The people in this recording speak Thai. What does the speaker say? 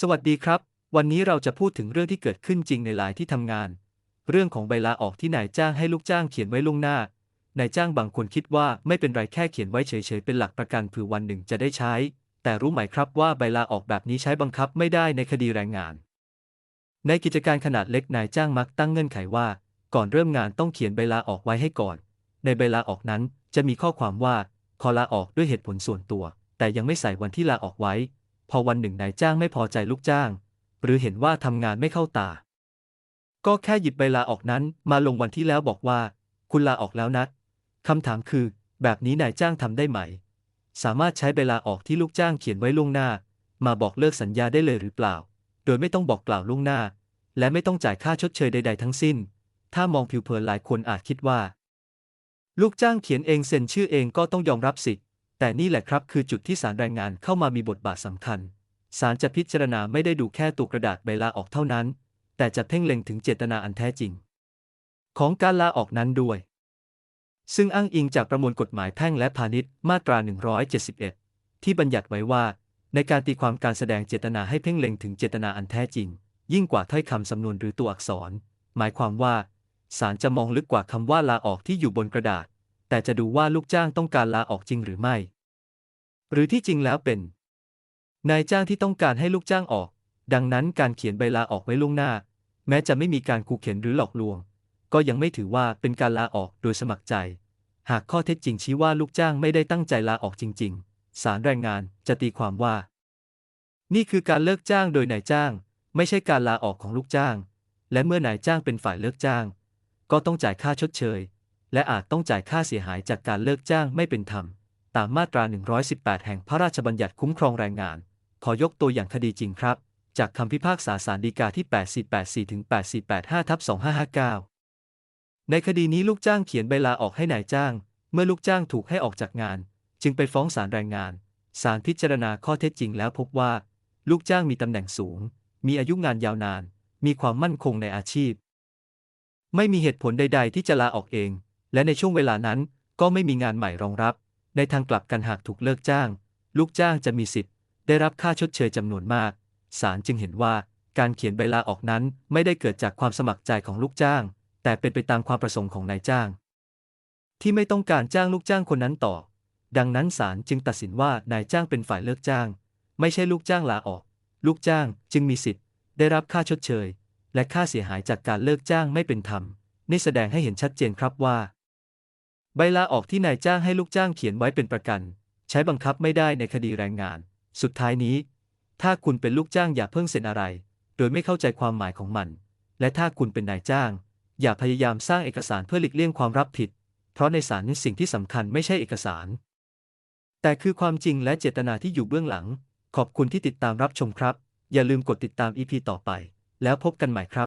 สวัสดีครับ วันนี้เราจะพูดถึงเรื่องที่เกิดขึ้นจริงในหลายที่ทำงาน เรื่องของใบลาออกที่นายจ้างให้ลูกจ้างเขียนไว้ล่วงหน้านายจ้างบางคนคิดว่าไม่เป็นไรแค่เขียนไว้เฉยๆเป็นหลักประกันเผื่อวันหนึ่งจะได้ใช้ แต่รู้ไหมครับว่าใบลาออกแบบนี้ใช้บังคับไม่ได้ในคดีแรงงาน ในกิจการขนาดเล็กนายจ้างมักตั้งเงื่อนไขว่า ก่อนเริ่มงานต้องเขียนใบลาออกไว้ให้ก่อน ในใบลาออกนั้นจะมีข้อความว่าขอลาออกด้วยเหตุผลส่วนตัว แต่ยังไม่ใส่วันที่ลาออกไว้ พอวันหนึ่งนายจ้างไม่พอใจลูกจ้าง หรือเห็นว่าทำงานไม่เข้าตา ก็แค่หยิบใบลาออกนั้นมาลงวันที่แล้วบอกว่า คุณลาออกแล้วนะคำถามคือ แบบนี้นายจ้างทำได้ไหม สามารถใช้ใบลาออกที่ลูกจ้างเขียนไว้ล่วงหน้า มาบอกเลิกสัญญาได้เลยหรือเปล่า โดยไม่ต้องบอกกล่าวล่วงหน้า และไม่ต้องจ่ายค่าชดเชยใด ๆ ทั้งสิ้น ถ้ามองผิวเผินหลายคนอาจคิดว่า ลูกจ้างเขียนเองเซ็นชื่อเองก็ต้องยอมรับสิทธิ แต่นี่แหละครับคือจุดที่ศาลแรงงานเข้ามามีบทบาทสำคัญศาลจะพิจารณาไม่ได้ดูแค่ตัวกระดาษใบลาออกเท่านั้น แต่จะเพ่งเล็งถึงเจตนาอันแท้จริง ของการลาออกนั้นด้วย ซึ่งอ้างอิงจากประมวลกฎหมายแพ่งและพาณิชย์มาตรา 171 ที่บัญญัติไว้ว่า ในการตีความการแสดงเจตนาให้เพ่งเล็งถึงเจตนาอันแท้จริง ยิ่งกว่าถ้อยคำสำนวนหรือตัวอักษร หมายความว่าศาลจะมองลึกกว่าคำว่าลาออกที่อยู่บนกระดาษ แต่จะดูว่าลูกจ้างต้องการลาออกจริงหรือไม่ หรือที่จริงแล้วเป็น นายจ้างที่ต้องการให้ลูกจ้างออก ดังนั้นการเขียนใบลาออกไว้ล่วงหน้า แม้จะไม่มีการขู่เข็นหรือหลอกลวง ก็ยังไม่ถือว่าเป็นการลาออกโดยสมัครใจ หากข้อเท็จจริงชี้ว่าลูกจ้างไม่ได้ตั้งใจลาออกจริงๆศาลแรงงานจะตีความว่า นี่คือการเลิกจ้างโดยนายจ้าง ไม่ใช่การลาออกของลูกจ้าง และเมื่อนายจ้างเป็นฝ่ายเลิกจ้าง ก็ต้องจ่ายค่าชดเชย และอาจต้องจ่ายค่าเสียหายจากการเลิกจ้างไม่เป็นธรรม ตามมาตรา 118 แห่งพระราชบัญญัติคุ้มครองแรงงาน ขอยกตัวอย่างคดีจริงครับ จากคำพิพากษาศาลฎีกาที่ 8484ถึง8485ทับ2559 ในคดีนี้ลูกจ้างเขียนใบลาออกให้นายจ้าง เมื่อลูกจ้างถูกให้ออกจากงาน จึงไปฟ้องศาลแรงงานศาลพิจารณาข้อเท็จจริงแล้วพบว่า ลูกจ้างมีตำแหน่งสูง มีอายุงานยาวนาน มีความมั่นคงในอาชีพ ไม่มีเหตุผลใด ๆ ที่จะลาออกเอง และในช่วงเวลานั้นก็ไม่มีงานใหม่รองรับ ในทางกลับกันหากถูกเลิกจ้าง ลูกจ้างจะมีสิทธิ์ ได้รับค่าชดเชยจำนวนมาก ศาลจึงเห็นว่าการเขียนใบลาออกนั้นไม่ได้เกิดจากความสมัครใจของลูกจ้าง แต่เป็นไปตามความประสงค์ของนายจ้าง ที่ไม่ต้องการจ้างลูกจ้างคนนั้นต่อ ดังนั้นศาลจึงตัดสินว่านายจ้างเป็นฝ่ายเลิกจ้าง ไม่ใช่ลูกจ้างลาออก ลูกจ้างจึงมีสิทธิ์ ได้รับค่าชดเชย และค่าเสียหายจากการเลิกจ้างไม่เป็นธรรมนี่แสดงให้เห็นชัดเจนครับว่า ใบลาออกที่นายจ้างให้ลูกจ้างเขียนไว้เป็นประกัน ใช้บังคับไม่ได้ในคดีแรงงาน สุดท้ายนี้ ถ้าคุณเป็นลูกจ้างอย่าเพิ่งเซ็นอะไร โดยไม่เข้าใจความหมายของมัน และถ้าคุณเป็นนายจ้าง อย่าพยายามสร้างเอกสารเพื่อหลีกเลี่ยงความรับผิด เพราะในศาลนี่สิ่งที่สำคัญไม่ใช่เอกสาร แต่คือความจริงและเจตนาที่อยู่เบื้องหลัง ขอบคุณที่ติดตามรับชมครับ อย่าลืมกดติดตาม EP ต่อไป แล้วพบกันใหม่ครับ